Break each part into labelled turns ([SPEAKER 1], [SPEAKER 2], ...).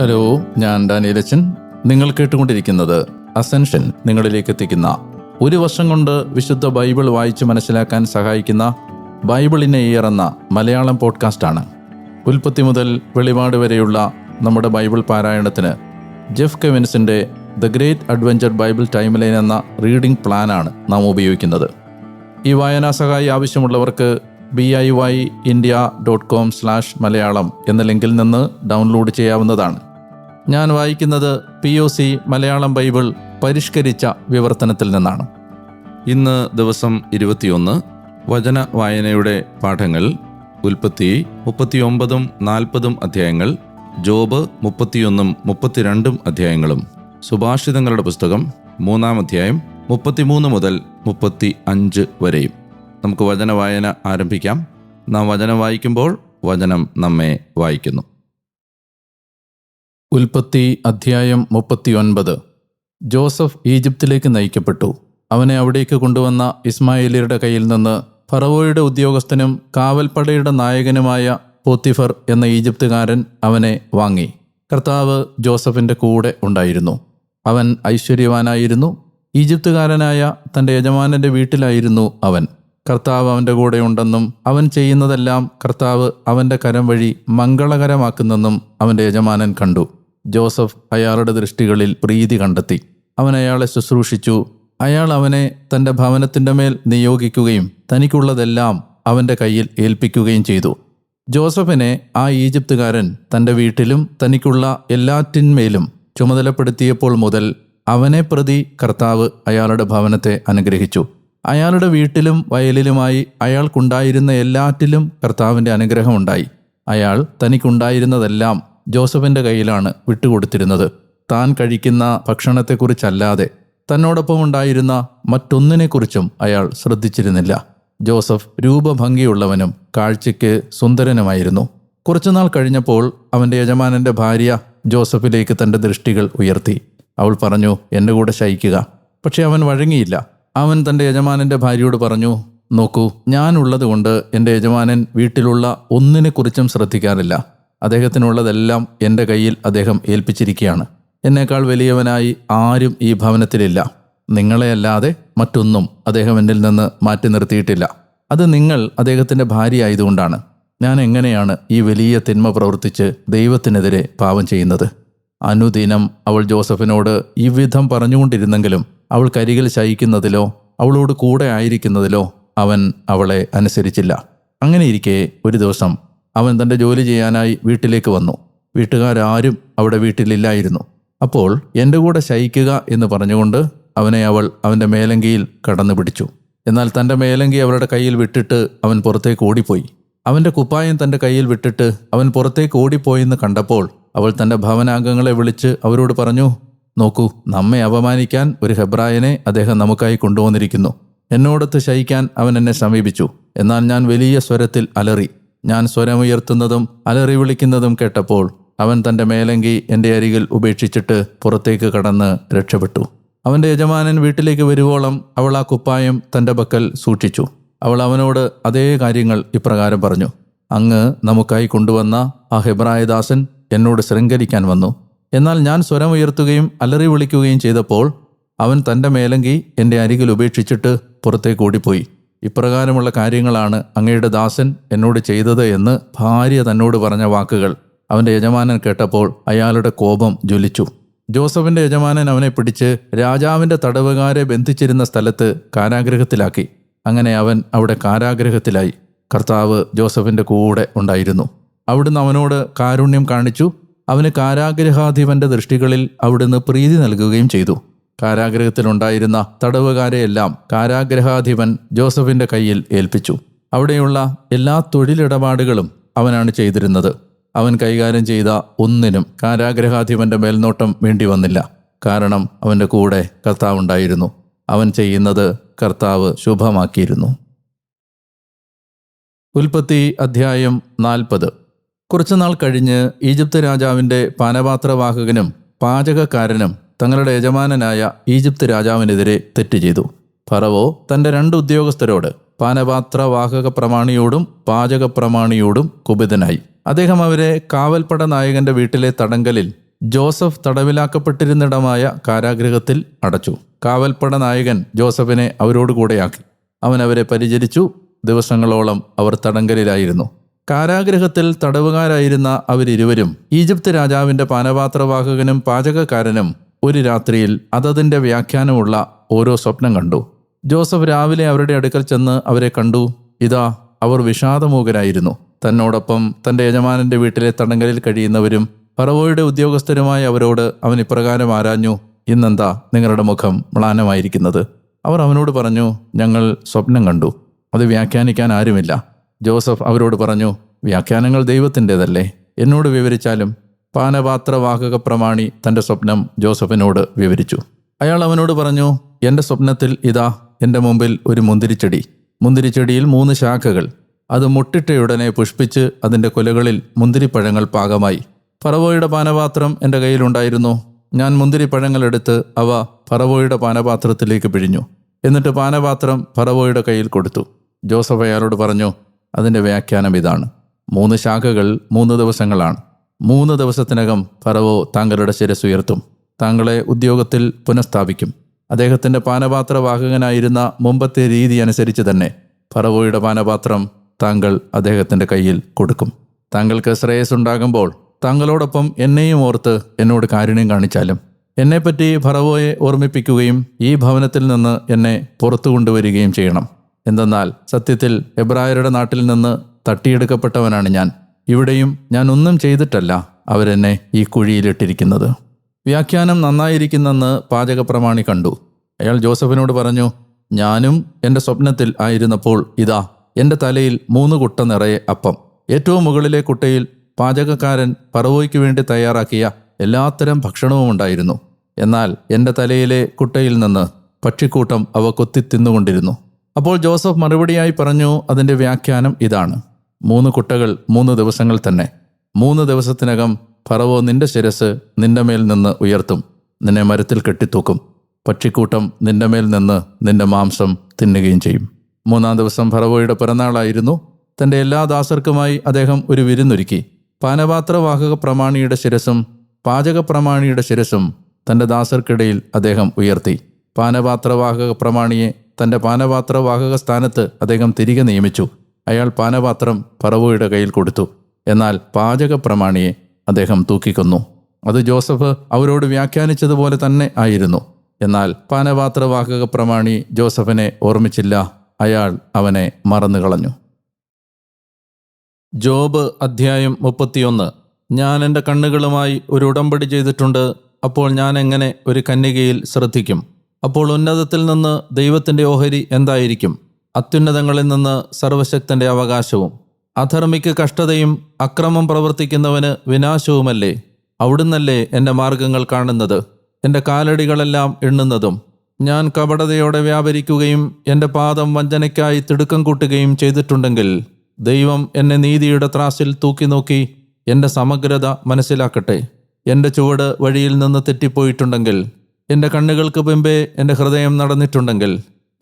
[SPEAKER 1] Hello ഞാൻ ഡാനിയലച്ചൻ. നിങ്ങൾ കേട്ടുകൊണ്ടിരിക്കുന്നത് അസെൻഷൻ നിങ്ങളിലേക്ക് എത്തിക്കുന്ന ഒരു വർഷം കൊണ്ട് വിശുദ്ധ ബൈബിൾ വായിച്ച് മനസ്സിലാക്കാൻ സഹായിക്കുന്ന ബൈബിളിനെ ഇയർ എന്ന മലയാളം പോഡ്കാസ്റ്റാണ്. ഉൽപ്പത്തി മുതൽ വെളിപാട് വരെയുള്ള നമ്മുടെ ബൈബിൾ പാരായണത്തിന് Jeff കെവിൻസിന്റെ the great adventure Bible timeline എന്ന റീഡിംഗ് പ്ലാനാണ് നാം ഉപയോഗിക്കുന്നത്. ഈ വായനാ സഹായി ആവശ്യമുള്ളവർക്ക് B I Y India dot com slash Malayalam എന്ന ലിങ്കിൽ നിന്ന് ഡൗൺലോഡ് ചെയ്യാവുന്നതാണ്. ഞാൻ വായിക്കുന്നത് P O C Malayalam Bible പരിഷ്കരിച്ച വിവർത്തനത്തിൽ നിന്നാണ്. ഇന്ന് ദിവസം ഇരുപത്തിയൊന്ന് വചന വായനയുടെ പാഠങ്ങൾ ഉൽപ്പത്തി മുപ്പത്തിയൊമ്പതും നാൽപ്പതും അധ്യായങ്ങൾ ജോബ് മുപ്പത്തിയൊന്നും മുപ്പത്തിരണ്ടും അധ്യായങ്ങളും. സുഭാഷിതങ്ങളുടെ പുസ്തകം മൂന്നാം അധ്യായം മുപ്പത്തിമൂന്ന് മുതൽ മുപ്പത്തി അഞ്ച് വരെയും. നമുക്ക് വചന വായന ആരംഭിക്കാം. നാം വചനം വായിക്കുമ്പോൾ വചനം നമ്മെ വായിക്കുന്നു. ഉൽപ്പത്തി അധ്യായം മുപ്പത്തിയൊൻപത്. ജോസഫ് ഈജിപ്തിലേക്ക് നയിക്കപ്പെട്ടു. അവനെ അവിടേക്ക് കൊണ്ടുവന്ന ഇസ്മായേലിയരുടെ കയ്യിൽ നിന്ന് ഫറവോയുടെ ഉദ്യോഗസ്ഥനും കാവൽപ്പടയുടെ നായകനുമായ പോത്തിഫർ എന്ന ഈജിപ്തുകാരൻ അവനെ വാങ്ങി. കർത്താവ് ജോസഫിന്റെ കൂടെ ഉണ്ടായിരുന്നു. അവൻ ഐശ്വര്യവാനായിരുന്നു. ഈജിപ്തുകാരനായ തന്റെ യജമാനന്റെ വീട്ടിലായിരുന്നു അവൻ. കർത്താവ് അവന്റെ കൂടെ ഉണ്ടെന്നും അവൻ ചെയ്യുന്നതെല്ലാം കർത്താവ് അവന്റെ കരം വഴി മംഗളകരമാക്കുന്നെന്നും അവന്റെ യജമാനൻ കണ്ടു. ജോസഫ് അയാളുടെ ദൃഷ്ടികളിൽ പ്രീതി കണ്ടെത്തി. അവൻ അയാളെ ശുശ്രൂഷിച്ചു. അയാൾ അവനെ തന്റെ ഭവനത്തിന്റെ മേൽ നിയോഗിക്കുകയും തനിക്കുള്ളതെല്ലാം അവന്റെ കയ്യിൽ ഏൽപ്പിക്കുകയും ചെയ്തു. ജോസഫിനെ ആ ഈജിപ്തുകാരൻ തന്റെ വീട്ടിലും തനിക്കുള്ള എല്ലാറ്റിന്മേലും ചുമതലപ്പെടുത്തിയപ്പോൾ മുതൽ അവനെ പ്രതി കർത്താവ് അയാളുടെ ഭവനത്തെ അനുഗ്രഹിച്ചു. അയാളുടെ വീട്ടിലും വയലിലുമായി അയാൾക്കുണ്ടായിരുന്ന എല്ലാറ്റിലും കർത്താവിന്റെ അനുഗ്രഹമുണ്ടായി. അയാൾ തനിക്കുണ്ടായിരുന്നതെല്ലാം ജോസഫിന്റെ കയ്യിലാണ് വിട്ടുകൊടുത്തിരുന്നത്. താൻ കഴിക്കുന്ന ഭക്ഷണത്തെക്കുറിച്ചല്ലാതെ തന്നോടൊപ്പം ഉണ്ടായിരുന്ന മറ്റൊന്നിനെക്കുറിച്ചും അയാൾ ശ്രദ്ധിച്ചിരുന്നില്ല. ജോസഫ് രൂപഭംഗിയുള്ളവനും കാഴ്ചയ്ക്ക് സുന്ദരനുമായിരുന്നു. കുറച്ചുനാൾ കഴിഞ്ഞപ്പോൾ അവന്റെ യജമാനന്റെ ഭാര്യ ജോസഫിലേക്ക് തന്റെ ദൃഷ്ടികൾ ഉയർത്തി. അവൾ പറഞ്ഞു എന്റെ കൂടെ ശയിക്കുക. പക്ഷെ അവൻ വഴങ്ങിയില്ല. അവൻ തന്റെ യജമാനന്റെ ഭാര്യയോട് പറഞ്ഞു നോക്കൂ ഞാനുള്ളത് കൊണ്ട് എന്റെ യജമാനൻ വീട്ടിലുള്ള ഒന്നിനെക്കുറിച്ചും ശ്രദ്ധിക്കാറില്ല. അദ്ദേഹത്തിനുള്ളതെല്ലാം എന്റെ കയ്യിൽ അദ്ദേഹം ഏൽപ്പിച്ചിരിക്കുകയാണ്. എന്നേക്കാൾ വലിയവനായി ആരും ഈ ഭവനത്തിലില്ല. നിങ്ങളെയല്ലാതെ മറ്റൊന്നും അദ്ദേഹം എന്നിൽ നിന്ന് മാറ്റി നിർത്തിയിട്ടില്ല. അത് നിങ്ങൾ അദ്ദേഹത്തിന്റെ ഭാര്യ ആയതുകൊണ്ടാണ് ഞാൻ എങ്ങനെയാണ് ഈ വലിയ തിന്മ പ്രവർത്തിച്ച് ദൈവത്തിനെതിരെ പാപം ചെയ്യുന്നത്? അനുദിനം അവൾ ജോസഫിനോട് ഈ വിധം പറഞ്ഞുകൊണ്ടിരുന്നെങ്കിലും അവൾ കരികിൽ ശയിക്കുന്നതിലോ അവളോട് കൂടെ ആയിരിക്കുന്നതിലോ അവൻ അവളെ അനുസരിച്ചില്ല. അങ്ങനെയിരിക്കെ ഒരു ദിവസം അവൻ തന്റെ ജോലി ചെയ്യാനായി വീട്ടിലേക്ക് വന്നു. വീട്ടുകാരാരും അവിടെ വീട്ടിലില്ലായിരുന്നു. അപ്പോൾ എന്റെ കൂടെ ശയിക്കുക എന്ന് പറഞ്ഞുകൊണ്ട് അവനെ അവൾ അവന്റെ മേലങ്കിയിൽ കടന്നു പിടിച്ചു. എന്നാൽ തന്റെ മേലങ്കി അവളുടെ കയ്യിൽ വിട്ടിട്ട് അവൻ പുറത്തേക്ക് ഓടിപ്പോയി. അവന്റെ കുപ്പായം തന്റെ കയ്യിൽ വിട്ടിട്ട് അവൻ പുറത്തേക്ക് ഓടിപ്പോയെന്ന് കണ്ടപ്പോൾ അവൾ തന്റെ ഭവനാംഗങ്ങളെ വിളിച്ച് അവരോട് പറഞ്ഞു നോക്കൂ നമ്മെ അപമാനിക്കാൻ ഒരു ഹെബ്രായനെ അദ്ദേഹം നമുക്കായി കൊണ്ടുവന്നിരിക്കുന്നു. എന്നോടൊത്ത് ശയിക്കാൻ അവൻ എന്നെ സമീപിച്ചു. എന്നാൽ ഞാൻ വലിയ സ്വരത്തിൽ അലറി ഞാൻ സ്വരമുയർത്തുന്നതും അലറി വിളിക്കുന്നതും കേട്ടപ്പോൾ അവൻ തന്റെ മേലങ്കി എന്റെ അരികിൽ ഉപേക്ഷിച്ചിട്ട് പുറത്തേക്ക് കടന്ന് രക്ഷപ്പെട്ടു. അവന്റെ യജമാനൻ വീട്ടിലേക്ക് വരുവോളം അവൾ ആ കുപ്പായം തന്റെ പക്കൽ സൂക്ഷിച്ചു. അവൾ അവനോട് അതേ കാര്യങ്ങൾ ഇപ്രകാരം പറഞ്ഞു. അങ്ങ് നമുക്കായി കൊണ്ടുവന്ന ആ ഹെബ്രായദാസൻ എന്നോട് ശൃംഖരിക്കാൻ വന്നു. എന്നാൽ ഞാൻ സ്വരമുയർത്തുകയും അലറി വിളിക്കുകയും ചെയ്തപ്പോൾ അവൻ തന്റെ മേലങ്കി എന്റെ അരികിൽ ഉപേക്ഷിച്ചിട്ട് പുറത്തേക്ക് ഓടിപ്പോയി. ഇപ്രകാരമുള്ള കാര്യങ്ങളാണ് അങ്ങയുടെ ദാസൻ എന്നോട് ചെയ്തത് എന്ന് ഭാര്യ തന്നോട് പറഞ്ഞ വാക്കുകൾ. അവന്റെ യജമാനൻ കേട്ടപ്പോൾ അയാളുടെ കോപം ജ്വലിച്ചു. ജോസഫിന്റെ യജമാനൻ അവനെ പിടിച്ച് രാജാവിന്റെ തടവുകാരെ ബന്ധിച്ചിരുന്ന സ്ഥലത്ത് കാരാഗ്രഹത്തിലാക്കി. അങ്ങനെ അവൻ അവിടെ കാരാഗ്രഹത്തിലായി. കർത്താവ് ജോസഫിന്റെ കൂടെ ഉണ്ടായിരുന്നു. അവിടുന്ന് അവനോട് കാരുണ്യം കാണിച്ചു. അവന് കാരാഗ്രഹാധിപന്റെ ദൃഷ്ടികളിൽ അവിടുന്ന് പ്രീതി നൽകുകയും ചെയ്തു. കാരാഗ്രഹത്തിലുണ്ടായിരുന്ന തടവുകാരെയെല്ലാം കാരാഗ്രഹാധിപൻ ജോസഫിന്റെ കയ്യിൽ ഏൽപ്പിച്ചു. അവിടെയുള്ള എല്ലാ തൊഴിലിടപാടുകളും അവനാണ് ചെയ്തിരുന്നത്. അവൻ കൈകാര്യം ചെയ്ത ഒന്നിനും കാരാഗ്രഹാധിപന്റെ മേൽനോട്ടം വേണ്ടി വന്നില്ല കാരണം അവന്റെ കൂടെ കർത്താവ് ഉണ്ടായിരുന്നു. അവൻ ചെയ്യുന്നത് കർത്താവ് ശുഭമാക്കിയിരുന്നു. ഉൽപ്പത്തി അധ്യായം നാൽപ്പത്. കുറച്ചുനാൾ കഴിഞ്ഞ് ഈജിപ്ത് രാജാവിന്റെ പാനപാത്രവാഹകനും പാചകക്കാരനും തങ്ങളുടെ യജമാനനായ ഈജിപ്ത് രാജാവിനെതിരെ തെറ്റ് ചെയ്തു. ഫറവോ തന്റെ രണ്ട് ഉദ്യോഗസ്ഥരോട് പാനപാത്ര വാഹക പ്രമാണിയോടും പാചക പ്രമാണിയോടും കുപിതനായി. അദ്ദേഹം അവരെ കാവൽപ്പട നായകന്റെ വീട്ടിലെ തടങ്കലിൽ ജോസഫ് തടവിലാക്കപ്പെട്ടിരുന്നിടമായ കാരാഗ്രഹത്തിൽ അടച്ചു. കാവൽപ്പട നായകൻ ജോസഫിനെ അവരോടുകൂടെയാക്കി അവൻ അവരെ പരിചരിച്ചു. ദിവസങ്ങളോളം അവർ തടങ്കലിലായിരുന്നു. കാരാഗ്രഹത്തിൽ തടവുകാരായിരുന്ന അവരിരുവരും ഈജിപ്ത് രാജാവിന്റെ പാനപാത്രവാഹകനും പാചകക്കാരനും ഒരു രാത്രിയിൽ അതതിന്റെ വ്യാഖ്യാനമുള്ള ഓരോ സ്വപ്നം കണ്ടു. ജോസഫ് രാവിലെ അവരുടെ അടുക്കൽ ചെന്ന് അവരെ കണ്ടു. ഇതാ അവർ വിഷാദമൂകരായിരുന്നു. തന്നോടൊപ്പം തന്റെ യജമാനന്റെ വീട്ടിലെ തടങ്കലിൽ കഴിയുന്നവരും പറവോയുടെ ഉദ്യോഗസ്ഥരുമായ അവരോട് അവൻ ഇപ്രകാരം ആരാഞ്ഞു ഇന്നെന്താ നിങ്ങളുടെ മുഖം മ്ലാനമായിരിക്കുന്നത്? അവർ അവനോട് പറഞ്ഞു ഞങ്ങൾ സ്വപ്നം കണ്ടു. അത് വ്യാഖ്യാനിക്കാൻ ആരുമില്ല. ജോസഫ് അവരോട് പറഞ്ഞു വ്യാഖ്യാനങ്ങൾ ദൈവത്തിന്റെതല്ലേ എന്നോട് വിവരിച്ചാലും പാനപാത്രവാഹക പ്രമാണി തന്റെ സ്വപ്നം ജോസഫിനോട് വിവരിച്ചു. അയാൾ അവനോട് പറഞ്ഞു എന്റെ സ്വപ്നത്തിൽ ഇതാ എന്റെ മുമ്പിൽ ഒരു മുന്തിരിച്ചെടി. മുന്തിരിച്ചെടിയിൽ മൂന്ന് ശാഖകൾ. അത് മുട്ടിട്ടയുടനെ പുഷ്പിച്ച് അതിന്റെ കൊലകളിൽ മുന്തിരിപ്പഴങ്ങൾ പാകമായി. ഫറവോയുടെ പാനപാത്രം എന്റെ കയ്യിലുണ്ടായിരുന്നു ഞാൻ മുന്തിരിപ്പഴങ്ങളെടുത്ത് അവ ഫറവോയുടെ പാനപാത്രത്തിലേക്ക് പിഴിഞ്ഞു. എന്നിട്ട് പാനപാത്രം ഫറവോയുടെ കയ്യിൽ കൊടുത്തു. ജോസഫ് അയാളോട് പറഞ്ഞു അതിന്റെ വ്യാഖ്യാനം ഇതാണ്. മൂന്ന് ശാഖകൾ മൂന്ന് ദിവസങ്ങളാണ്. മൂന്ന് ദിവസത്തിനകം ഫറവോ താങ്കളുടെ ശിരസ് ഉയർത്തും. താങ്കളെ ഉദ്യോഗത്തിൽ പുനഃസ്ഥാപിക്കും. അദ്ദേഹത്തിന്റെ പാനപാത്രവാഹകനായിരുന്ന മുമ്പത്തെ രീതി അനുസരിച്ച് തന്നെ ഫറവോയുടെ പാനപാത്രം താങ്കൾ അദ്ദേഹത്തിന്റെ കയ്യിൽ കൊടുക്കും. താങ്കൾക്ക് ശ്രേയസ് ഉണ്ടാകുമ്പോൾ താങ്കളോടൊപ്പം എന്നെയും ഓർത്ത് എന്നോട് കാരുണ്യം കാണിച്ചാലും. എന്നെപ്പറ്റി ഫറവോയെ ഓർമ്മിപ്പിക്കുകയും ഈ ഭവനത്തിൽ നിന്ന് എന്നെ പുറത്തു കൊണ്ടുവരികയും ചെയ്യണം. എന്തെന്നാൽ സത്യത്തിൽ എബ്രായരുടെ നാട്ടിൽ നിന്ന് തട്ടിയെടുക്കപ്പെട്ടവനാണ് ഞാൻ. ഇവിടെയും ഞാൻ ഒന്നും ചെയ്തിട്ടല്ല അവരെന്നെ ഈ കുഴിയിലിട്ടിരിക്കുന്നത്. വ്യാഖ്യാനം നന്നായിരിക്കുന്നെന്ന് പാചകപ്രമാണി കണ്ടു. അയാൾ ജോസഫിനോട് പറഞ്ഞു ഞാനും എന്റെ സ്വപ്നത്തിൽ ആയിരുന്നപ്പോൾ ഇതാ എന്റെ തലയിൽ മൂന്ന് കുട്ട നിറയെ അപ്പം. ഏറ്റവും മുകളിലെ കുട്ടയിൽ പാചകക്കാരൻ പറവോയ്ക്ക് വേണ്ടി തയ്യാറാക്കിയ എല്ലാത്തരം ഭക്ഷണവും ഉണ്ടായിരുന്നു. എന്നാൽ എന്റെ തലയിലെ കുട്ടയിൽ നിന്ന് പക്ഷിക്കൂട്ടം അവ കൊത്തി തിന്നുകൊണ്ടിരുന്നു അപ്പോൾ ജോസഫ് മറുപടിയായി പറഞ്ഞു അതിന്റെ വ്യാഖ്യാനം ഇതാണ്. മൂന്ന് കുട്ടകൾ മൂന്ന് ദിവസങ്ങൾ തന്നെ. മൂന്ന് ദിവസത്തിനകം ഫറവോ നിന്റെ ശിരസ് നിന്റെ മേൽ നിന്ന് ഉയർത്തും. നിന്നെ മരത്തിൽ കെട്ടിത്തൂക്കും. പക്ഷിക്കൂട്ടം നിന്റെ മേൽ നിന്ന് നിന്റെ മാംസം തിന്നുകയും ചെയ്യും. മൂന്നാം ദിവസം ഫറവോയുടെ പിറന്നാളായിരുന്നു. തന്റെ എല്ലാ ദാസർക്കുമായി അദ്ദേഹം ഒരു വിരുന്നൊരുക്കി. പാനപാത്രവാഹക പ്രമാണിയുടെ ശിരസും പാചക പ്രമാണിയുടെ ശിരസും തന്റെ ദാസർക്കിടയിൽ അദ്ദേഹം ഉയർത്തി. പാനപാത്രവാഹക പ്രമാണിയെ തന്റെ പാനപാത്രവാഹക സ്ഥാനത്ത് അദ്ദേഹം തിരികെ നിയമിച്ചു. അയാൾ പാനപാത്രം പറവോയുടെ കയ്യിൽ കൊടുത്തു. എന്നാൽ പാചക പ്രമാണിയെ അദ്ദേഹം തൂക്കിക്കൊന്നു. അത് ജോസഫ് അവരോട് വ്യാഖ്യാനിച്ചതുപോലെ തന്നെ ആയിരുന്നു. എന്നാൽ പാനപാത്രവാഹക പ്രമാണി ജോസഫിനെ ഓർമ്മിച്ചില്ല. അയാൾ അവനെ മറന്നുകളഞ്ഞു ജോബ് അധ്യായം മുപ്പത്തിയൊന്ന്. ഞാൻ എന്റെ കണ്ണുകളുമായി ഒരു ഉടമ്പടി ചെയ്തിട്ടുണ്ട്. അപ്പോൾ ഞാൻ എങ്ങനെ ഒരു കന്യകയിൽ ശ്രദ്ധിക്കും? അപ്പോൾ ഉന്നതത്തിൽ നിന്ന് ദൈവത്തിന്റെ ഓഹരി എന്തായിരിക്കും? അത്യുന്നതങ്ങളിൽ നിന്ന് സർവശക്തന്റെ അവകാശവും അധർമ്മിക്ക് കഷ്ടതയും അക്രമം പ്രവർത്തിക്കുന്നവന് വിനാശവുമല്ലേ? അവിടുന്നല്ലേ എന്റെ മാർഗങ്ങൾ കാണുന്നത്? എന്റെ കാലടികളെല്ലാം എണ്ണുന്നതും ഞാൻ കപടതയോടെ വ്യാപരിക്കുകയും എന്റെ പാദം വഞ്ചനയ്ക്കായി തിടുക്കം കൂട്ടുകയും ചെയ്തിട്ടുണ്ടെങ്കിൽ ദൈവം എന്നെ നീതിയുടെ ത്രാസിൽ തൂക്കി നോക്കി എന്റെ സമഗ്രത മനസ്സിലാക്കട്ടെ. എന്റെ ചുവട് വഴിയിൽ നിന്ന് തെറ്റിപ്പോയിട്ടുണ്ടെങ്കിൽ എന്റെ കണ്ണുകൾക്ക് പിമ്പേ എന്റെ ഹൃദയം നടന്നിട്ടുണ്ടെങ്കിൽ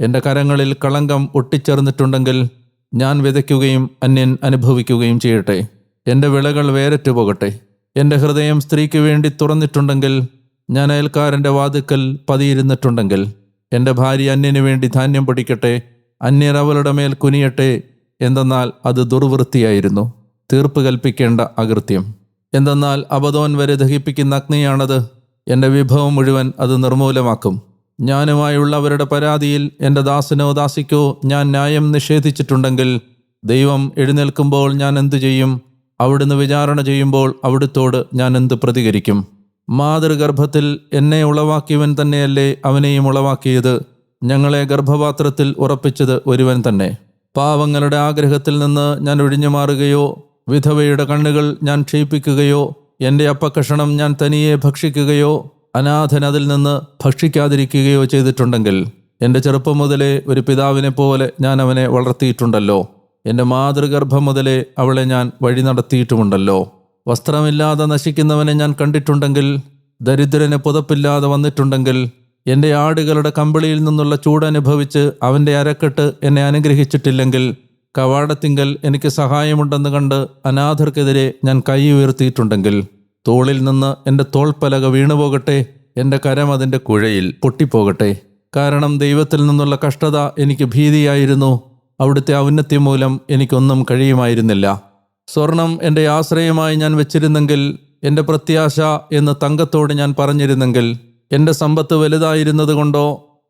[SPEAKER 1] എന്റെ കരങ്ങളിൽ കളങ്കം ഒട്ടിച്ചേർന്നിട്ടുണ്ടെങ്കിൽ ഞാൻ വിതയ്ക്കുകയും അന്യൻ അനുഭവിക്കുകയും ചെയ്യട്ടെ. എന്റെ വിളകൾ വേരറ്റു പോകട്ടെ എന്റെ ഹൃദയം സ്ത്രീക്ക് വേണ്ടി തുറന്നിട്ടുണ്ടെങ്കിൽ ഞാൻ അയൽക്കാരന്റെ വാതുക്കൽ പതിയിരുന്നിട്ടുണ്ടെങ്കിൽ എന്റെ ഭാര്യ അന്യന് വേണ്ടി ധാന്യം പൊടിക്കട്ടെ. അന്യർ അവളുടെ മേൽ കുനിയട്ടെ. എന്തെന്നാൽ അത് ദുർവൃത്തിയായിരുന്നു. തീർപ്പ് കൽപ്പിക്കേണ്ട അകൃത്യം. എന്തെന്നാൽ അബദോൻ വരെ ദഹിപ്പിക്കുന്ന അഗ്നിയാണത്. എന്റെ വിഭവം മുഴുവൻ അത് നിർമൂലമാക്കും ഞാനുമായുള്ളവരുടെ പരാതിയിൽ എന്റെ ദാസനോ ദാസിക്കോ ഞാൻ ന്യായം നിഷേധിച്ചിട്ടുണ്ടെങ്കിൽ ദൈവം എഴുന്നേൽക്കുമ്പോൾ ഞാൻ എന്തു ചെയ്യും? അവിടുന്ന് വിചാരണ ചെയ്യുമ്പോൾ അവിടുത്തോട് ഞാൻ എന്ത് പ്രതികരിക്കും? മാതൃഗർഭത്തിൽ എന്നെ ഉളവാക്കിയവൻ തന്നെയല്ലേ അവനെയും ഉളവാക്കിയത്? ഞങ്ങളെ ഗർഭപാത്രത്തിൽ ഉറപ്പിച്ചത് ഒരുവൻ തന്നെ. പാവങ്ങളുടെ ആഗ്രഹത്തിൽ നിന്ന് ഞാൻ ഒഴിഞ്ഞു മാറുകയോ വിധവയുടെ കണ്ണുകൾ ഞാൻ ക്ഷയിപ്പിക്കുകയോ എന്റെ അപ്പക്കഷണം ഞാൻ തനിയെ ഭക്ഷിക്കുകയോ അനാഥൻ അതിൽ നിന്ന് ഭക്ഷിക്കാതിരിക്കുകയോ ചെയ്തിട്ടുണ്ടെങ്കിൽ എന്റെ ചെറുപ്പം മുതലേ ഒരു പിതാവിനെ പോലെ ഞാൻ അവനെ വളർത്തിയിട്ടുണ്ടല്ലോ. എന്റെ മാതൃഗർഭം മുതലേ അവളെ ഞാൻ വഴി നടത്തിയിട്ടുമുണ്ടല്ലോ. വസ്ത്രമില്ലാതെ നശിക്കുന്നവനെ ഞാൻ കണ്ടിട്ടുണ്ടെങ്കിൽ ദരിദ്രനെ പുതപ്പില്ലാതെ വന്നിട്ടുണ്ടെങ്കിൽ എന്റെ ആടുകളുടെ കമ്പിളിയിൽ നിന്നുള്ള ചൂടനുഭവിച്ച് അവന്റെ അരക്കെട്ട് എന്നെ അനുഗ്രഹിച്ചിട്ടില്ലെങ്കിൽ കവാടത്തിങ്കൽ എനിക്ക് സഹായമുണ്ടെന്ന് കണ്ട് അനാഥർക്കെതിരെ ഞാൻ കൈ ഉയർത്തിയിട്ടുണ്ടെങ്കിൽ തോളിൽ നിന്ന് എന്റെ തോൾപ്പലക വീണുപോകട്ടെ എന്റെ കരം അതിന്റെ കുഴയിൽ പൊട്ടിപ്പോകട്ടെ. കാരണം ദൈവത്തിൽ നിന്നുള്ള കഷ്ടത എനിക്ക് ഭീതിയായിരുന്നു. അവിടുത്തെ ഔന്നത്യം മൂലം എനിക്കൊന്നും കഴിയുമായിരുന്നില്ല. സ്വർണം എന്റെ ആശ്രയമായി ഞാൻ വെച്ചിരുന്നെങ്കിൽ എന്റെ പ്രത്യാശ എന്ന് തങ്കത്തോട് ഞാൻ പറഞ്ഞിരുന്നെങ്കിൽ എന്റെ സമ്പത്ത് വലുതായിരുന്നതുകൊണ്ടോ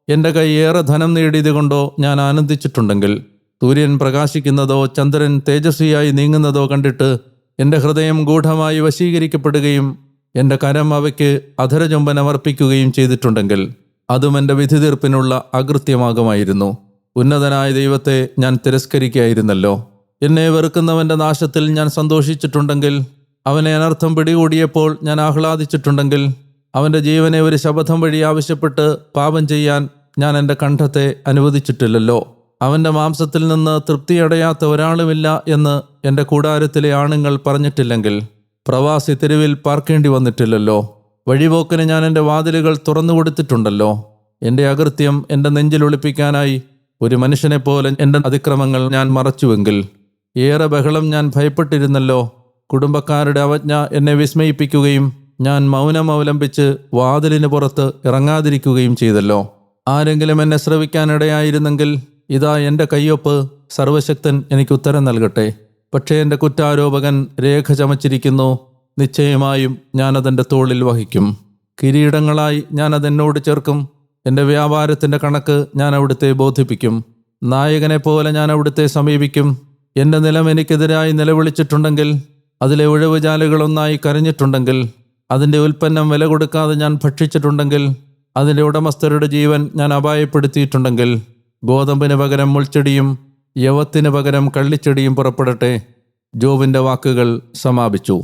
[SPEAKER 1] എന്റെ കൈ ഏറെ ധനം നേടിയതുകൊണ്ടോ ഞാൻ ആനന്ദിച്ചിട്ടുണ്ടെങ്കിൽ സൂര്യൻ പ്രകാശിക്കുന്നതോ ചന്ദ്രൻ തേജസ്വിയായി നീങ്ങുന്നതോ കണ്ടിട്ട് എന്റെ ഹൃദയം ഗൂഢമായി വശീകരിക്കപ്പെടുകയും എന്റെ കരം അവയ്ക്ക് അധരചുംബനമർപ്പിക്കുകയും ചെയ്തിട്ടുണ്ടെങ്കിൽ അതും എന്റെ വിധി തീർപ്പിനുള്ള അകൃത്യമാകുമായിരുന്നു. ഉന്നതനായ ദൈവത്തെ ഞാൻ തിരസ്കരിക്കായിരുന്നല്ലോ എന്നെ വെറുക്കുന്നവന്റെ നാശത്തിൽ ഞാൻ സന്തോഷിച്ചിട്ടുണ്ടെങ്കിൽ അവനെ അനർത്ഥം പിടികൂടിയപ്പോൾ ഞാൻ ആഹ്ലാദിച്ചിട്ടുണ്ടെങ്കിൽ അവന്റെ ജീവനെ ഒരു ശപഥം വഴി ആവശ്യപ്പെട്ട് പാപം ചെയ്യാൻ ഞാൻ എന്റെ കണ്ഠത്തെ അനുവദിച്ചിട്ടില്ലല്ലോ. അവന്റെ മാംസത്തിൽ നിന്ന് തൃപ്തിയടയാത്ത ഒരാളുമില്ല എന്ന് എന്റെ കൂടാരത്തിലെ ആണുങ്ങൾ പറഞ്ഞിട്ടില്ലെങ്കിൽ പ്രവാസി തെരുവിൽ പാർക്കേണ്ടി വന്നിട്ടില്ലല്ലോ. വഴിപോക്കിന് ഞാൻ എന്റെ വാതിലുകൾ തുറന്നു കൊടുത്തിട്ടുണ്ടല്ലോ. എന്റെ അകൃത്യം എന്റെ നെഞ്ചിൽ ഒളിപ്പിക്കാനായി ഒരു മനുഷ്യനെപ്പോലെ എന്റെ അതിക്രമങ്ങൾ ഞാൻ മറച്ചുവെങ്കിൽ. ഏറെ ബഹളം ഞാൻ ഭയപ്പെട്ടിരുന്നല്ലോ. കുടുംബക്കാരുടെ അവജ്ഞ എന്നെ വിസ്മയിപ്പിക്കുകയും ഞാൻ മൗനം അവലംബിച്ച് വാതിലിന് പുറത്ത് ഇറങ്ങാതിരിക്കുകയും ചെയ്തല്ലോ. ആരെങ്കിലും എന്നെ ശ്രവിക്കാനിടയായിരുന്നെങ്കിൽ ഇതാ എന്റെ കയ്യൊപ്പ് സർവശക്തൻ എനിക്ക് ഉത്തരം നൽകട്ടെ. പക്ഷേ എന്റെ കുറ്റാരോപകൻ രേഖ ചമച്ചിരിക്കുന്നു നിശ്ചയമായും ഞാനതെന്റെ തോളിൽ വഹിക്കും. കിരീടങ്ങളായി ഞാനതെന്നോട് ചേർക്കും. എന്റെ വ്യാപാരത്തിന്റെ കണക്ക് ഞാൻ അവിടുത്തെ ബോധിപ്പിക്കും. നായകനെ പോലെ ഞാൻ അവിടുത്തെ സമീപിക്കും. എന്റെ നിലം എനിക്കെതിരായി നിലവിളിച്ചിട്ടുണ്ടെങ്കിൽ അതിലെ ഒഴിവുചാലുകളൊന്നായി കരഞ്ഞിട്ടുണ്ടെങ്കിൽ അതിന്റെ ഉൽപ്പന്നം വില കൊടുക്കാതെ ഞാൻ ഭക്ഷിച്ചിട്ടുണ്ടെങ്കിൽ അതിന്റെ ഉടമസ്ഥരുടെ ജീവൻ ഞാൻ അപായപ്പെടുത്തിയിട്ടുണ്ടെങ്കിൽ ഗോതമ്പിന് പകരം മുൾച്ചെടിയും യവത്തിന് പകരം കള്ളിച്ചെടിയും പുറപ്പെടട്ടെ. ജോബിന്റെ വാക്കുകൾ സമാപിച്ചു.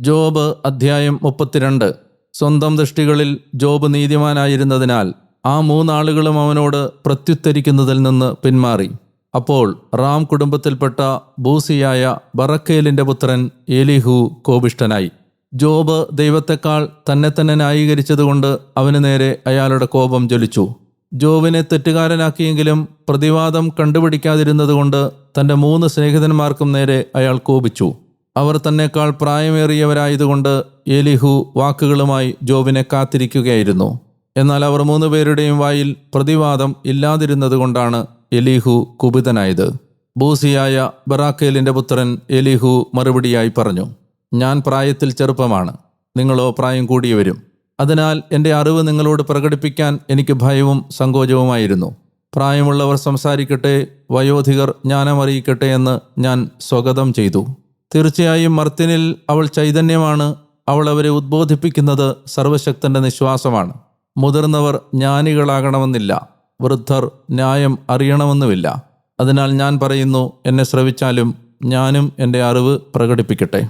[SPEAKER 1] ജോബ് അധ്യായം മുപ്പത്തിരണ്ട്. സ്വന്തം ദൃഷ്ടികളിൽ ജോബ് നീതിമാനായിരുന്നതിനാൽ ആ മൂന്നാളുകളും അവനോട് പ്രത്യുത്തരിക്കുന്നതിൽ നിന്ന് പിന്മാറി. അപ്പോൾ റാം കുടുംബത്തിൽപ്പെട്ട ബൂസിയായ ബറക്കേലിന്റെ പുത്രൻ എലിഹു കോപിഷ്ടനായി ജോബ് ദൈവത്തെക്കാൾ തന്നെ തന്നെ ന്യായീകരിച്ചതുകൊണ്ട് അവന് നേരെ അയാളുടെ കോപം ജ്വലിച്ചു. ജോബിനെ തെറ്റുകാരനാക്കിയെങ്കിലും പ്രതിവാദം കണ്ടുപിടിക്കാതിരുന്നതുകൊണ്ട് തന്റെ മൂന്ന് സ്നേഹിതന്മാർക്കും നേരെ അയാൾ കോപിച്ചു. അവർ തന്നെക്കാൾ പ്രായമേറിയവരായതുകൊണ്ട് എലിഹു വാക്കുകളുമായി ജോബിനെ കാത്തിരിക്കുകയായിരുന്നു. എന്നാൽ അവർ മൂന്ന് പേരുടെയും വായിൽ പ്രതിവാദം ഇല്ലാതിരുന്നതുകൊണ്ടാണ് എലിഹു കുപിതനായത്. ബൂസിയായ ബറാക്കേലിന്റെ പുത്രൻ എലിഹു മറുപടിയായി പറഞ്ഞു ഞാൻ പ്രായത്തിൽ ചെറുപ്പമാണ്. നിങ്ങളോ പ്രായം കൂടിയവരും. അതിനാൽ എന്റെ അറിവ് നിങ്ങളോട് പ്രകടിപ്പിക്കാൻ എനിക്ക് ഭയവും സങ്കോചവുമായിരുന്നു. പ്രായമുള്ളവർ സംസാരിക്കട്ടെ വയോധികർ ജ്ഞാനമറിയിക്കട്ടെ എന്ന് ഞാൻ സ്വാഗതം ചെയ്തു. തീർച്ചയായും മർത്തിനിൽ അവൾ ചൈതന്യമാണ് അവൾ അവരെ ഉദ്ബോധിപ്പിക്കുന്നത് സർവശക്തന്റെ നിശ്വാസമാണ്. മുതിർന്നവർ ജ്ഞാനികളാകണമെന്നില്ല വൃദ്ധർ ന്യായം അറിയണമെന്നുമില്ല. അതിനാൽ ഞാൻ പറയുന്നു എന്നെ ശ്രവിച്ചാലും ഞാനും എന്റെ അറിവ് പ്രകടിപ്പിക്കട്ടെ.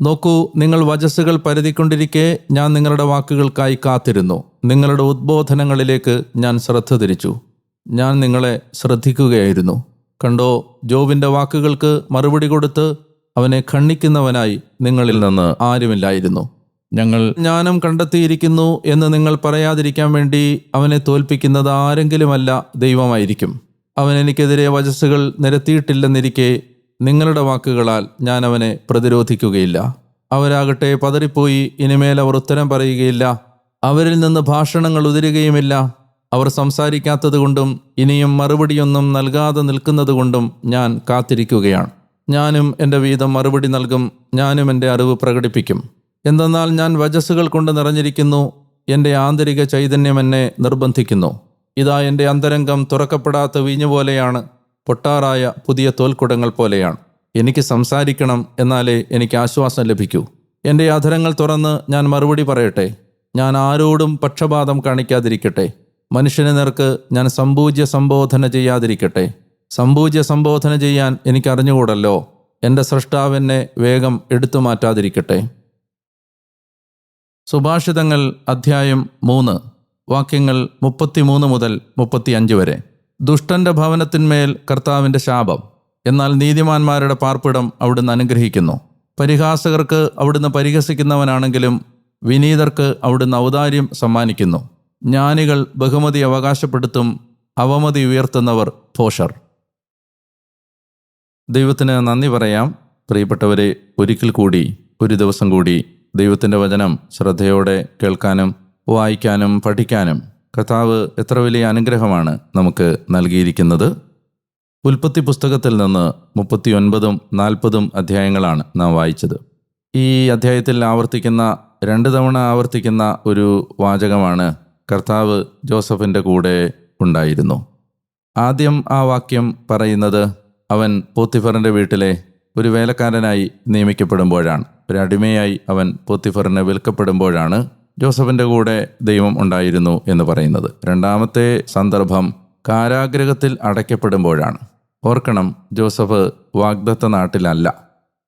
[SPEAKER 1] നോക്കൂ നിങ്ങൾ വചസ്സുകൾ പരതിക്കൊണ്ടിരിക്കെ ഞാൻ നിങ്ങളുടെ വാക്കുകൾക്കായി കാത്തിരുന്നു. നിങ്ങളുടെ ഉദ്ബോധനങ്ങളിലേക്ക് ഞാൻ ശ്രദ്ധ തിരിച്ചു. ഞാൻ നിങ്ങളെ ശ്രദ്ധിക്കുകയായിരുന്നു. കണ്ടോ ജോബിന്റെ വാക്കുകൾക്ക് മറുപടി കൊടുത്ത് അവനെ ഖണ്ഡിക്കുന്നവനായി നിങ്ങളിൽ നിന്ന് ആരുമില്ലായിരുന്നു. ഞങ്ങൾ ജ്ഞാനം കണ്ടെത്തിയിരിക്കുന്നു എന്ന് നിങ്ങൾ പറയാതിരിക്കാൻ വേണ്ടി അവനെ തോൽപ്പിക്കുന്നത് ആരെങ്കിലുമല്ല ദൈവമായിരിക്കും. അവൻ എനിക്കെതിരെ വചസ്സുകൾ നിരത്തിയിട്ടില്ലെന്നിരിക്കെ നിങ്ങളുടെ വാക്കുകളാൽ ഞാൻ അവനെ പ്രതിരോധിക്കുകയില്ല. അവരാകട്ടെ പതറിപ്പോയി ഇനിമേൽ അവർ ഉത്തരം പറയുകയില്ല. അവരിൽ നിന്ന് ഭാഷണങ്ങൾ ഉതിരുകയുമില്ല. അവർ സംസാരിക്കാത്തതുകൊണ്ടും ഇനിയും മറുപടിയൊന്നും നൽകാതെ നിൽക്കുന്നതുകൊണ്ടും ഞാൻ കാത്തിരിക്കുകയാണ്. ഞാനും എന്റെ വീതം മറുപടി നൽകും ഞാനും എന്റെ അറിവ് പ്രകടിപ്പിക്കും. എന്തെന്നാൽ ഞാൻ വജസ്സുകൾ കൊണ്ട് നിറഞ്ഞിരിക്കുന്നു എന്റെ ആന്തരിക ചൈതന്യം എന്നെ നിർബന്ധിക്കുന്നു. ഇതാ എന്റെ അന്തരംഗം തുറക്കപ്പെടാത്ത വീഞ്ഞു പോലെയാണ് പൊട്ടാറായ പുതിയ തോൽക്കുടങ്ങൾ പോലെയാണ്. എനിക്ക് സംസാരിക്കണം എന്നാലേ എനിക്ക് ആശ്വാസം ലഭിക്കൂ. എന്റെ അധരങ്ങൾ തുറന്ന് ഞാൻ മറുപടി പറയട്ടെ. ഞാൻ ആരോടും പക്ഷപാതം കാണിക്കാതിരിക്കട്ടെ. മനുഷ്യന് നേർക്ക് ഞാൻ സമ്പൂജ്യ സംബോധന ചെയ്യാതിരിക്കട്ടെ. സമ്പൂജ്യ സംബോധന ചെയ്യാൻ എനിക്ക് അറിഞ്ഞുകൂടല്ലോ എന്റെ സൃഷ്ടാവിനെ വേഗം എടുത്തു മാറ്റാതിരിക്കട്ടെ. സുഭാഷിതങ്ങൾ അധ്യായം മൂന്ന്. വാക്യങ്ങൾ മുപ്പത്തിമൂന്ന് മുതൽ മുപ്പത്തിയഞ്ച് വരെ. ദുഷ്ടന്റെ ഭവനത്തിന്മേൽ കർത്താവിന്റെ ശാപം. എന്നാൽ നീതിമാന്മാരുടെ പാർപ്പിടം അവിടുന്ന് അനുഗ്രഹിക്കുന്നു. പരിഹാസകർക്ക് അവിടുന്ന് പരിഹസിക്കുന്നവനാണെങ്കിലും വിനീതർക്ക് അവിടുന്ന് ഔദാര്യം സമ്മാനിക്കുന്നു. ജ്ഞാനികൾ ബഹുമതി അവകാശപ്പെടുത്തും അവമതി ഉയർത്തുന്നവർ ഭോഷർ. ദൈവത്തിന് നന്ദി പറയാം. പ്രിയപ്പെട്ടവരെ ഒരിക്കൽ കൂടി ഒരു ദിവസം കൂടി ദൈവത്തിന്റെ വചനം ശ്രദ്ധയോടെ കേൾക്കാനും വായിക്കാനും പഠിക്കാനും കർത്താവ് എത്ര വലിയ അനുഗ്രഹമാണ് നമുക്ക് നൽകിയിരിക്കുന്നത്? ഉൽപ്പത്തി പുസ്തകത്തിൽ നിന്ന് മുപ്പത്തിയൊൻപതും നാൽപ്പതും അധ്യായങ്ങളാണ് നാം വായിച്ചത്. ഈ അധ്യായത്തിൽ ആവർത്തിക്കുന്ന രണ്ട് തവണ ആവർത്തിക്കുന്ന ഒരു വാചകമാണ് കർത്താവ് ജോസഫിന്റെ കൂടെ ഉണ്ടായിരുന്നു. ആദ്യം ആ വാക്യം പറയുന്നത് അവൻ പോത്തിഫറിന്റെ വീട്ടിലെ ഒരു വേലക്കാരനായി നിയമിക്കപ്പെടുമ്പോഴാണ്. ഒരു അടിമയായി അവൻ പോത്തിഫറിനെ വിൽക്കപ്പെടുമ്പോഴാണ്. ജോസഫിന്റെ കൂടെ ദൈവം ഉണ്ടായിരുന്നു എന്ന് പറയുന്നത്. രണ്ടാമത്തെ സന്ദർഭം കാരാഗ്രഹത്തിൽ അടയ്ക്കപ്പെടുമ്പോഴാണ്. ഓർക്കണം ജോസഫ് വാഗ്ദത്ത നാട്ടിലല്ല.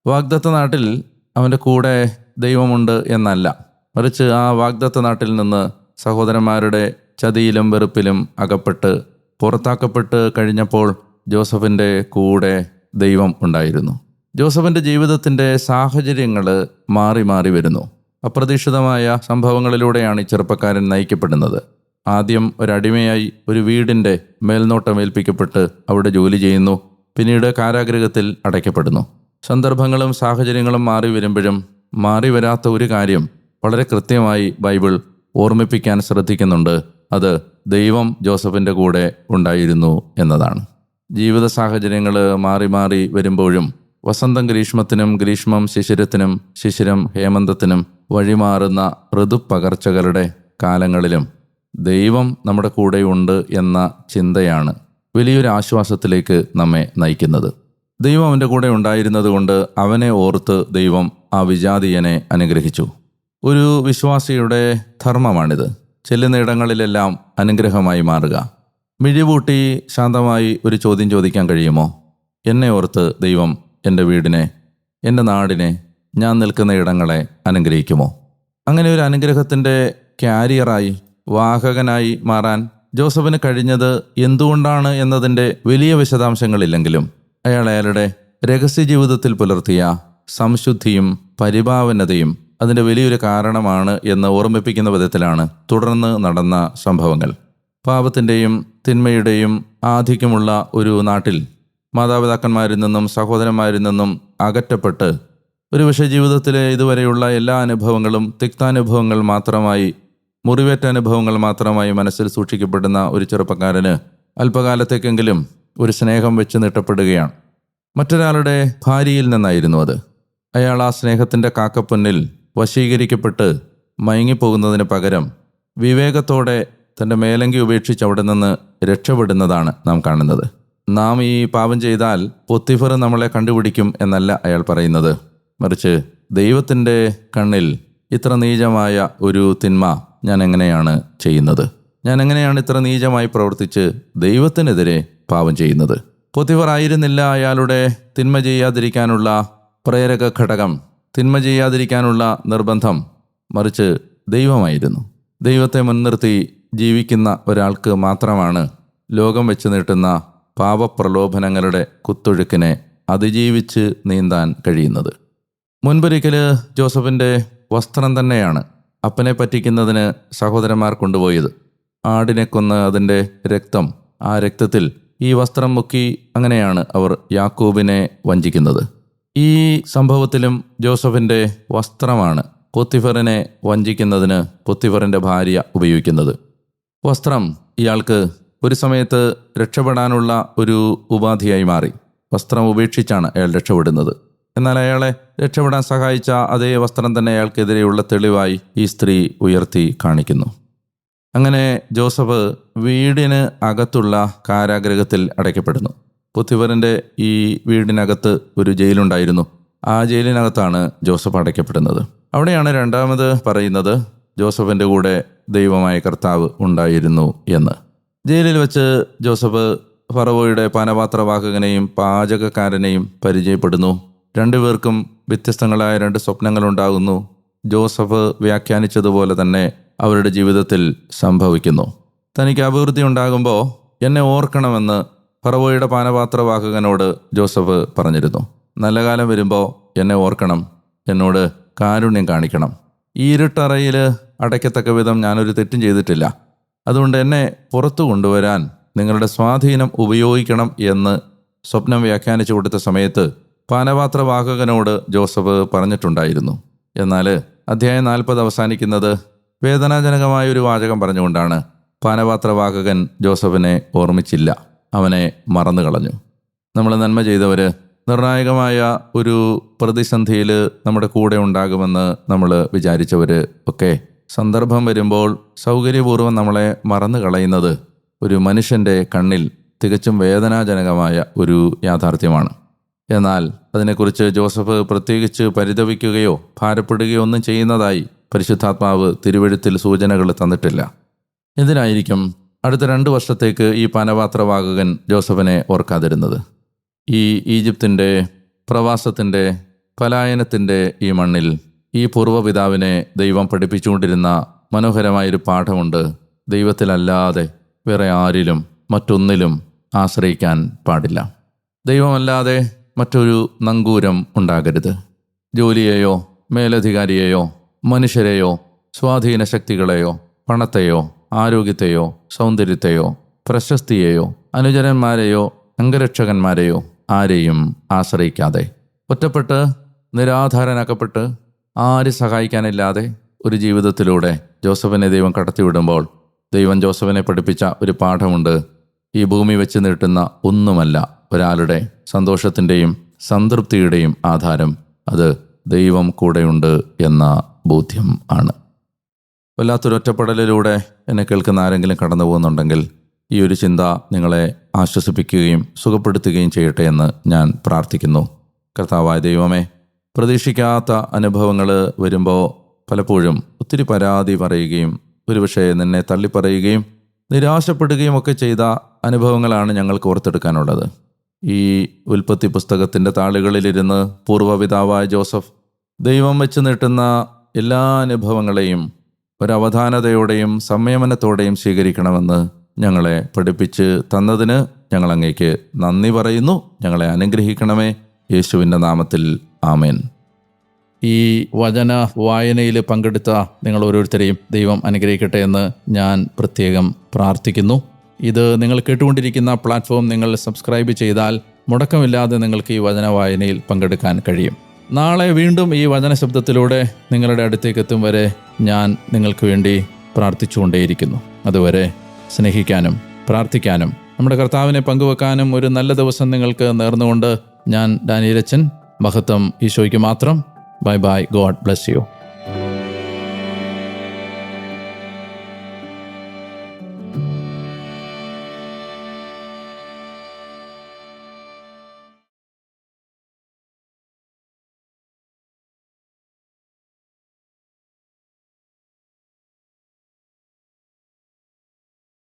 [SPEAKER 1] വാഗ്ദത്ത നാട്ടിൽ അവന്റെ കൂടെ ദൈവമുണ്ട് എന്നല്ല. മറിച്ച് ആ വാഗ്ദത്ത നാട്ടിൽ നിന്ന് സഹോദരന്മാരുടെ ചതിയിലും വെറുപ്പിലും അകപ്പെട്ട് പുറത്താക്കപ്പെട്ട് കഴിഞ്ഞപ്പോൾ ജോസഫിന്റെ കൂടെ ദൈവം ഉണ്ടായിരുന്നു. ജോസഫിന്റെ ജീവിതത്തിന്റെ സാഹചര്യങ്ങൾ മാറി മാറി വരുന്നു. അപ്രതീക്ഷിതമായ സംഭവങ്ങളിലൂടെയാണ് ഈ ചെറുപ്പക്കാരൻ നയിക്കപ്പെടുന്നത്. ആദ്യം ഒരടിമയായി ഒരു വീടിന്റെ മേൽനോട്ടം ഏൽപ്പിക്കപ്പെട്ട് അവിടെ ജോലി ചെയ്യുന്നു. പിന്നീട് കാരാഗ്രഹത്തിൽ അടയ്ക്കപ്പെടുന്നു. സന്ദർഭങ്ങളും സാഹചര്യങ്ങളും മാറി വരുമ്പോഴും മാറി വരാത്ത ഒരു കാര്യം വളരെ കൃത്യമായി ബൈബിൾ ഓർമ്മിപ്പിക്കാൻ ശ്രദ്ധിക്കുന്നുണ്ട്. അത് ദൈവം ജോസഫിന്റെ കൂടെ ഉണ്ടായിരുന്നു എന്നതാണ്. ജീവിത സാഹചര്യങ്ങൾ മാറി മാറി വരുമ്പോഴും വസന്തം ഗ്രീഷ്മത്തിനും ഗ്രീഷ്മം ശിശിരത്തിനും ശിശിരം ഹേമന്തത്തിനും വഴിമാറുന്ന ഋതുപകർച്ചകളുടെ കാലങ്ങളിലും ദൈവം നമ്മുടെ കൂടെയുണ്ട് എന്ന ചിന്തയാണ് വലിയൊരു ആശ്വാസത്തിലേക്ക് നമ്മെ നയിക്കുന്നത്. ദൈവം അവന്റെ കൂടെ ഉണ്ടായിരുന്നത് കൊണ്ട് അവനെ ഓർത്ത് ദൈവം ആ വിജാതീയനെ അനുഗ്രഹിച്ചു. ഒരു വിശ്വാസിയുടെ ധർമ്മമാണിത്. ചെല്ലുന്നിടങ്ങളിലെല്ലാം അനുഗ്രഹമായി മാറുക. മിഴിവൂട്ടി ശാന്തമായി ഒരു ചോദ്യം ചോദിക്കാൻ കഴിയുമോ? എന്നെ ഓർത്ത് ദൈവം എന്റെ വീടിനെ എന്റെ നാടിനെ ഞാൻ നിൽക്കുന്ന ഇടങ്ങളെ അനുഗ്രഹിക്കുമോ? അങ്ങനെ ഒരു അനുഗ്രഹത്തിന്റെ ക്യാരിയറായി വാഹകനായി മാറാൻ ജോസഫിന് കഴിഞ്ഞത് എന്തുകൊണ്ടാണ് എന്നതിന്റെ വലിയ വിശദാംശങ്ങളില്ലെങ്കിലും അയാൾ അയാളുടെ രഹസ്യ ജീവിതത്തിൽ പുലർത്തിയ സംശുദ്ധിയും പരിഭാവനതയും അതിന്റെ വലിയൊരു കാരണമാണ് എന്ന് ഓർമ്മിപ്പിക്കുന്ന വിധത്തിലാണ് തുടർന്ന് നടന്ന സംഭവങ്ങൾ. പാപത്തിന്റെയും തിന്മയുടെയും ആധിക്യമുള്ള ഒരു നാട്ടിൽ മാതാപിതാക്കന്മാരിൽ നിന്നും സഹോദരന്മാരിൽ നിന്നും അകറ്റപ്പെട്ട് ഒരു പക്ഷേ ജീവിതത്തിലെ ഇതുവരെയുള്ള എല്ലാ അനുഭവങ്ങളും തിക്താനുഭവങ്ങൾ മാത്രമായി മുറിവേറ്റ അനുഭവങ്ങൾ മാത്രമായി മനസ്സിൽ സൂക്ഷിക്കപ്പെടുന്ന ഒരു ചെറുപ്പക്കാരന് അല്പകാലത്തേക്കെങ്കിലും ഒരു സ്നേഹം വെച്ച് നീട്ടപ്പെടുകയാണ്. മറ്റൊരാളുടെ ഭാര്യയിൽ നിന്നായിരുന്നു അത്. അയാൾ ആ സ്നേഹത്തിന്റെ കാക്കപ്പൊന്നിൽ വശീകരിക്കപ്പെട്ട് മയങ്ങിപ്പോകുന്നതിന് പകരം വിവേകത്തോടെ തന്റെ മേലങ്കി ഉപേക്ഷിച്ച് അവിടെ നിന്ന് രക്ഷപ്പെടുന്നതാണ് നാം കാണുന്നത്. നാം ഈ പാപം ചെയ്താൽ പൊത്തിഫർ നമ്മളെ കണ്ടുപിടിക്കും എന്നല്ല അയാൾ പറയുന്നത്. മറിച്ച് ദൈവത്തിന്റെ കണ്ണിൽ ഇത്ര നീചമായ ഒരു തിന്മ ഞാൻ എങ്ങനെയാണ് ചെയ്യുന്നത്? ഞാൻ എങ്ങനെയാണ് ഇത്ര നീചമായി പ്രവർത്തിച്ച് ദൈവത്തിനെതിരെ പാപം ചെയ്യുന്നത്? പൊത്തിഫർ ആയിരുന്നില്ല അയാളുടെ തിന്മ ചെയ്യാതിരിക്കാനുള്ള പ്രേരക ഘടകം തിന്മ ചെയ്യാതിരിക്കാനുള്ള നിർബന്ധം മറിച്ച് ദൈവമായിരുന്നു. ദൈവത്തെ മുൻനിർത്തി ജീവിക്കുന്ന ഒരാൾക്ക് മാത്രമാണ് ലോകം വെച്ച് നീട്ടുന്ന പാപപ്രലോഭനങ്ങളുടെ കുത്തൊഴുക്കിനെ അതിജീവിച്ച് നീന്താൻ കഴിയുന്നത്. മുൻപൊരിക്കൽ ജോസഫിന്റെ വസ്ത്രം തന്നെയാണ് അപ്പനെ പറ്റിക്കുന്നതിന് സഹോദരന്മാർ കൊണ്ടുപോയത്. ആടിനെ കൊന്ന് അതിന്റെ രക്തം ആ രക്തത്തിൽ ഈ വസ്ത്രം മുക്കി അങ്ങനെയാണ് അവർ യാക്കൂബിനെ വഞ്ചിക്കുന്നത്. ഈ സംഭവത്തിലും ജോസഫിന്റെ വസ്ത്രമാണ് പൊത്തിഫറിനെ വഞ്ചിക്കുന്നതിന് പൊത്തിഫറിന്റെ ഭാര്യ ഉപയോഗിക്കുന്നത്. വസ്ത്രം ഇയാൾക്ക് ഒരു സമയത്ത് രക്ഷപ്പെടാനുള്ള ഒരു ഉപാധിയായി മാറി. വസ്ത്രം ഉപേക്ഷിച്ചാണ് അയാൾ രക്ഷപ്പെടുന്നത്. എന്നാൽ അയാളെ രക്ഷപ്പെടാൻ സഹായിച്ച അതേ വസ്ത്രം തന്നെ അയാൾക്കെതിരെയുള്ള തെളിവായി ഈ സ്ത്രീ ഉയർത്തി കാണിക്കുന്നു. അങ്ങനെ ജോസഫ് വീടിന് അകത്തുള്ള കാരാഗ്രഹത്തിൽ അടയ്ക്കപ്പെടുന്നു. പുത്തിവരന്റെ ഈ വീടിനകത്ത് ഒരു ജയിലുണ്ടായിരുന്നു. ആ ജയിലിനകത്താണ് ജോസഫ് അടയ്ക്കപ്പെടുന്നത്. അവിടെയാണ് രണ്ടാമത് പറയുന്നത് ജോസഫിന്റെ കൂടെ ദൈവമായ കർത്താവ് ഉണ്ടായിരുന്നു എന്ന്. ജയിലിൽ വെച്ച് ജോസഫ് ഫറവോയുടെ പാനപാത്രവാഹകനെയും പാചകക്കാരനെയും പരിചയപ്പെടുന്നു. രണ്ടുപേർക്കും വ്യത്യസ്തങ്ങളായ രണ്ട് സ്വപ്നങ്ങളുണ്ടാകുന്നു. ജോസഫ് വ്യാഖ്യാനിച്ചതുപോലെ തന്നെ അവരുടെ ജീവിതത്തിൽ സംഭവിക്കുന്നു. തനിക്ക് അഭിവൃദ്ധി ഉണ്ടാകുമ്പോൾ എന്നെ ഓർക്കണമെന്ന് ഫറവോയുടെ പാനപാത്രവാഹകനോട് ജോസഫ് പറഞ്ഞിരുന്നു. നല്ല കാലം വരുമ്പോൾ എന്നെ ഓർക്കണം എന്നോട് കാരുണ്യം കാണിക്കണം. ഈ ഇരുട്ടറയിൽ അടയ്ക്കത്തക്ക വിധം ഞാനൊരു തെറ്റും ചെയ്തിട്ടില്ല. അതുകൊണ്ട് എന്നെ പുറത്തു കൊണ്ടുവരാൻ നിങ്ങളുടെ സ്വാധീനം ഉപയോഗിക്കണം എന്ന് സ്വപ്നം വ്യാഖ്യാനിച്ചു കൊടുത്ത സമയത്ത് പാനപാത്രവാഹകനോട് ജോസഫ് പറഞ്ഞിട്ടുണ്ടായിരുന്നു. എന്നാൽ അധ്യായം നാൽപ്പത് അവസാനിക്കുന്നത് വേദനാജനകമായ ഒരു വാചകം പറഞ്ഞുകൊണ്ടാണ് പാനപാത്രവാഹകൻ ജോസഫിനെ ഓർമ്മിച്ചില്ല. അവനെ മറന്നു കളഞ്ഞു. നമ്മൾ നന്മ ചെയ്തവർ നിർണായകമായ ഒരു പ്രതിസന്ധിയിൽ നമ്മുടെ കൂടെ ഉണ്ടാകുമെന്ന് നമ്മൾ വിചാരിച്ചവർ ഒക്കെ. സന്ദർഭം വരുമ്പോൾ സൗകര്യപൂർവം നമ്മളെ മറന്നു കളയുന്നത് ഒരു മനുഷ്യന്റെ കണ്ണിൽ തികച്ചും വേദനാജനകമായ ഒരു യാഥാർത്ഥ്യമാണ്. എന്നാൽ അതിനെക്കുറിച്ച് ജോസഫ് പ്രത്യേകിച്ച് പരിതപിക്കുകയോ ഭാരപ്പെടുകയോ ഒന്നും ചെയ്യുന്നതായി പരിശുദ്ധാത്മാവ് തിരുവഴുത്തിൽ സൂചനകൾ തന്നിട്ടില്ല. എന്തിനായിരിക്കും അടുത്ത രണ്ട് വർഷത്തേക്ക് ഈ പാനപാത്രവാഹകൻ ജോസഫിനെ ഓർക്കാതിരുന്നത്? ഈ ഈജിപ്തിന്റെ പ്രവാസത്തിന്റെ പലായനത്തിന്റെ ഈ മണ്ണിൽ ഈ പൂർവപിതാവിനെ ദൈവം പഠിപ്പിച്ചുകൊണ്ടിരുന്ന മനോഹരമായൊരു പാഠമുണ്ട്. ദൈവത്തിലല്ലാതെ വേറെ ആരിലും മറ്റൊന്നിലും ആശ്രയിക്കാൻ പാടില്ല. ദൈവമല്ലാതെ മറ്റൊരു നങ്കൂരം ഉണ്ടാകരുത്. ജോലിയെയോ മേലധികാരിയെയോ മനുഷ്യരെയോ സ്വാധീന ശക്തികളെയോ പണത്തെയോ ആരോഗ്യത്തെയോ സൗന്ദര്യത്തെയോ പ്രശസ്തിയെയോ അനുചരന്മാരെയോ അംഗരക്ഷകന്മാരെയോ ആരെയും ആശ്രയിക്കാതെ ഒറ്റപ്പെട്ട് നിരാധാരനാക്കപ്പെട്ട് ആര് സഹായിക്കാനില്ലാതെ ഒരു ജീവിതത്തിലൂടെ ജോസഫിനെ ദൈവം കടത്തിവിടുമ്പോൾ ദൈവം ജോസഫിനെ പഠിപ്പിച്ച ഒരു പാഠമുണ്ട്. ഈ ഭൂമി വെച്ച് നീട്ടുന്ന ഒന്നുമല്ല ഒരാളുടെ സന്തോഷത്തിന്റെയും സംതൃപ്തിയുടെയും ആധാരം. അത് ദൈവം കൂടെയുണ്ട് എന്ന ബോധ്യം ആണ്. വല്ലാത്തൊരു ഒറ്റപ്പെടലിലൂടെ എന്നെ കേൾക്കുന്ന ആരെങ്കിലും കടന്നു പോകുന്നുണ്ടെങ്കിൽ ഈ ഒരു ചിന്ത നിങ്ങളെ ആശ്വസിപ്പിക്കുകയും സുഖപ്പെടുത്തുകയും ചെയ്യട്ടെ എന്ന് ഞാൻ പ്രാർത്ഥിക്കുന്നു. കർത്താവായ ദൈവമേ പ്രതീക്ഷിക്കാത്ത അനുഭവങ്ങൾ വരുമ്പോൾ പലപ്പോഴും ഒത്തിരി പരാതി പറയുകയും ഒരുപക്ഷെ നിന്നെ തള്ളിപ്പറയുകയും നിരാശപ്പെടുകയും ഒക്കെ ചെയ്ത അനുഭവങ്ങളാണ് ഞങ്ങൾക്ക് ഓർത്തെടുക്കാനുള്ളത്. ഈ ഉൽപ്പത്തി പുസ്തകത്തിന്റെ താളുകളിലിരുന്ന് പൂർവപിതാവായ ജോസഫ് ദൈവം വെച്ച് നീട്ടുന്ന എല്ലാ അനുഭവങ്ങളെയും ഒരവധാനതയോടെയും സംയമനത്തോടെയും സ്വീകരിക്കണമെന്ന് ഞങ്ങളെ പഠിപ്പിച്ച് തന്നതിന് ഞങ്ങൾ അങ്ങേക്ക് നന്ദി പറയുന്നു. ഞങ്ങളെ അനുഗ്രഹിക്കണമേ. യേശുവിന്റെ നാമത്തിൽ ആമേൻ. ഈ വചന വായനയിൽ പങ്കെടുത്ത നിങ്ങൾ ഓരോരുത്തരെയും ദൈവം അനുഗ്രഹിക്കട്ടെ എന്ന് ഞാൻ പ്രത്യേകം പ്രാർത്ഥിക്കുന്നു. ഇത് നിങ്ങൾ കേട്ടുകൊണ്ടിരിക്കുന്ന പ്ലാറ്റ്ഫോം നിങ്ങൾ സബ്സ്ക്രൈബ് ചെയ്താൽ മുടക്കമില്ലാതെ നിങ്ങൾക്ക് ഈ വചന വായനയിൽ പങ്കെടുക്കാൻ കഴിയും. നാളെ വീണ്ടും ഈ വചന ശബ്ദത്തിലൂടെ നിങ്ങളുടെ അടുത്തേക്ക് എത്തും വരെ ഞാൻ നിങ്ങൾക്ക് വേണ്ടി പ്രാർത്ഥിച്ചുകൊണ്ടേയിരിക്കുന്നു. അതുവരെ സ്നേഹിക്കാനും പ്രാർത്ഥിക്കാനും നമ്മുടെ കർത്താവിനെ പങ്കുവെക്കാനും ഒരു നല്ല ദിവസം നിങ്ങൾക്ക് നേർന്നുകൊണ്ട് ഞാൻ ഡാനിയലച്ചൻ മഹത്വം ഈശോയ്ക്ക് മാത്രം. Bye bye. God bless you.